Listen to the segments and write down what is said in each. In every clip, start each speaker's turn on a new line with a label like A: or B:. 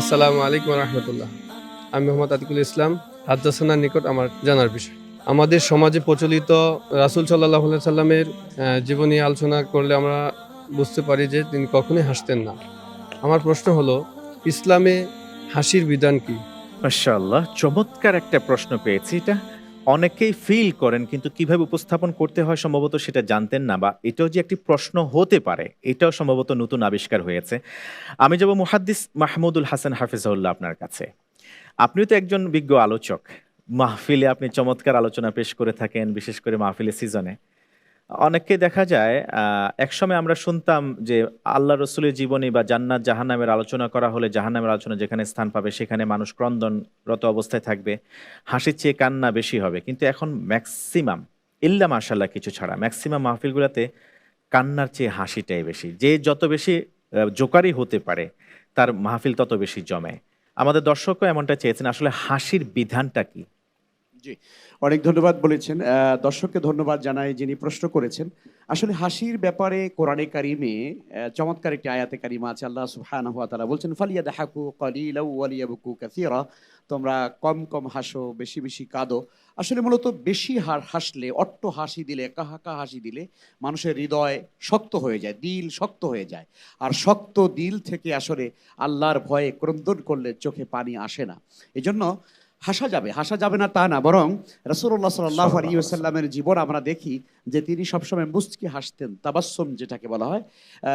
A: আসসালামু আলাইকুম রহমতুল্লাহ। আমি মোহাম্মদ আতিকুল ইসলাম হাজার নিকট আমার জানার বিষয়। আমাদের সমাজে প্রচলিত রাসুল সাল্লাহ সাল্লামের জীবনী আলোচনা করলে আমরা বুঝতে পারি যে তিনি কখনোই হাসতেন না। আমার প্রশ্ন হলো, ইসলামে হাসির বিধান কি?
B: মাশাআল্লাহ, চমৎকার একটা প্রশ্ন পেয়েছি এটা। অনেকেই ফিল করেন, কিন্তু কীভাবে উপস্থাপন করতে হয় সম্ভবত সেটা জানতেন না বা এটাও যে একটি প্রশ্ন হতে পারে, এটাও সম্ভবত নতুন আবিষ্কার হয়েছে। আমি যাব মুহাদ্দিস মাহমুদুল হাসান হাফিজাউল্লাহ আপনার কাছে। আপনিও তো একজন বিজ্ঞ আলোচক। মাহফিলে আপনি চমৎকার আলোচনা পেশ করে থাকেন, বিশেষ করে মাহফিলের সিজনে অনেককে দেখা যায় একসময় আমরা শুনতাম যে আল্লাহ রসুলের জীবনী বা জান্নাত জাহান্নামের আলোচনা করা হলে জাহান্নামের আলোচনা যেখানে স্থান পাবে সেখানে মানুষ ক্রন্দনরত অবস্থায় থাকবে, হাসির চেয়ে কান্না বেশি হবে। কিন্তু এখন ম্যাক্সিমাম, ইল্লা মাশাল্লাহ কিছু ছাড়া, ম্যাক্সিমাম মাহফিলগুলোতে কান্নার চেয়ে হাসিটাই বেশি। যে যত বেশি জোকারি হতে পারে, তার মাহফিল তত বেশি জমে। আমাদের দর্শকও এমনটা চেয়েছেন, আসলে হাসির বিধানটা কি?
C: অনেক ধন্যবাদ বলেছেন। দর্শককে ধন্যবাদ জানাই যিনি প্রশ্ন করেছেন। আসলে হাসির ব্যাপারে কোরআনে কারিমে চমৎকার একটি আয়াতে কারিমা আছে আল্লাহ সুবহানাহু ওয়া তাআলা বলছেন ফালিয়া দাহাকু কালিলাও ওয়ালিয়াবকু কাসীরা। তোমরা কম কম হাসো, বেশি বেশি কাঁদো। আসলে মূলত বেশি হার হাসলে, অট্ট হাসি দিলে, কাহাকা হাসি দিলে মানুষের হৃদয় শক্ত হয়ে যায়, দিল শক্ত হয়ে যায়। আর শক্ত দিল থেকে আসলে আল্লাহর ভয়ে ক্রন্দন করলে চোখে পানি আসে না। এজন্য জন্য হাসা যাবে হাসা যাবে না তা না বরং রসুল্লাহ সাল্লাহ আলী সাল্লামের জীবন আমরা দেখি যে তিনি সবসময় মুচকি হাসতেন তাবাসম যেটাকে বলা হয়।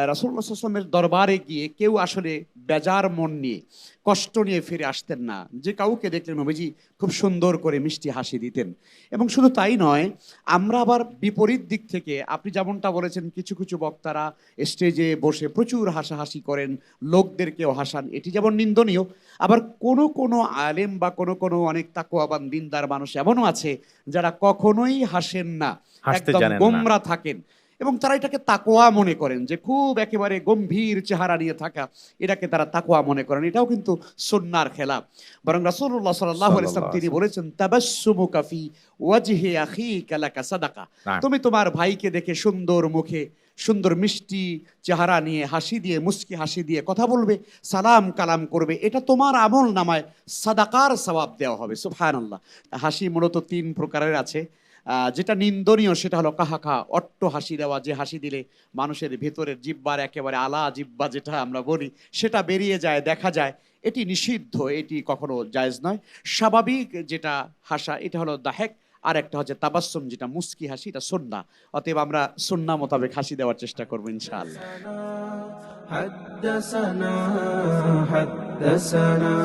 C: রসুল্লাহ সাল্লামের দরবারে গিয়ে কেউ আসলে বেজার মন নিয়ে কষ্ট নিয়ে ফিরে আসতেন না। যে কাউকে দেখলেন নবীজি খুব সুন্দর করে মিষ্টি হাসি দিতেন। এবং শুধু তাই নয় আমরা আবার বিপরীত দিক থেকে আপনি যেমনটা বলেছেন কিছু কিছু বক্তারা স্টেজে বসে প্রচুর হাসাহাসি করেন লোকদেরকেও হাসান এটি যেমন নিন্দনীয় আবার কোনো কোনো আলেম বা কোনো কোনো অনেক তাকুয়াবান দিনদার মানুষ এমনও আছে যারা কখনোই হাসেন না একদম গোমরা থাকেন। এবং তারা এটাকে তাকোয়া মনে করেন যে খুব একেবারে গম্ভীর চেহারা নিয়ে থাকা এটাকে তারা তাকোয়া মনে করেন। এটাও কিন্তু সন্ন্যার খেলা। বরং রাসূলুল্লাহ সাল্লাল্লাহু আলাইহি ওয়াসাল্লাম তিনি বলেছেন তাবাসসুমুকা ফি ওয়াজহি আখিকা লাকা সাদাকা। তুমি তোমার ভাইকে দেখে সুন্দর মুখে সুন্দর মিষ্টি চেহারা নিয়ে হাসি দিয়ে মুস্কি হাসি দিয়ে কথা বলবে সালাম কালাম করবে। এটা তোমার আমল নামায় সাদাকার সওয়াব দেওয়া হবে। সুবহানাল্লাহ। হাসি মূলত তিন প্রকারের আছে। যেটা নিন্দনীয় সেটা হলো কাহাকা অট্ট হাসি দেওয়া যে হাসি দিলে মানুষের ভেতরের জিব্বার একেবারে আলা জিব্বা যেটা আমরা বলি সেটা বেরিয়ে যায় দেখা যায় এটি নিষিদ্ধ এটি কখনো জায়েজ নয় স্বাভাবিক যেটা হাসা এটা হলো দাহেক আর একটা হচ্ছে তাবাসসুম যেটা মুস্কি হাসি এটা সন্না অতএব আমরা সন্না মোতাবেক হাসি দেওয়ার চেষ্টা করবো ইনশাআল্লাহ
D: حدثنا حدثنا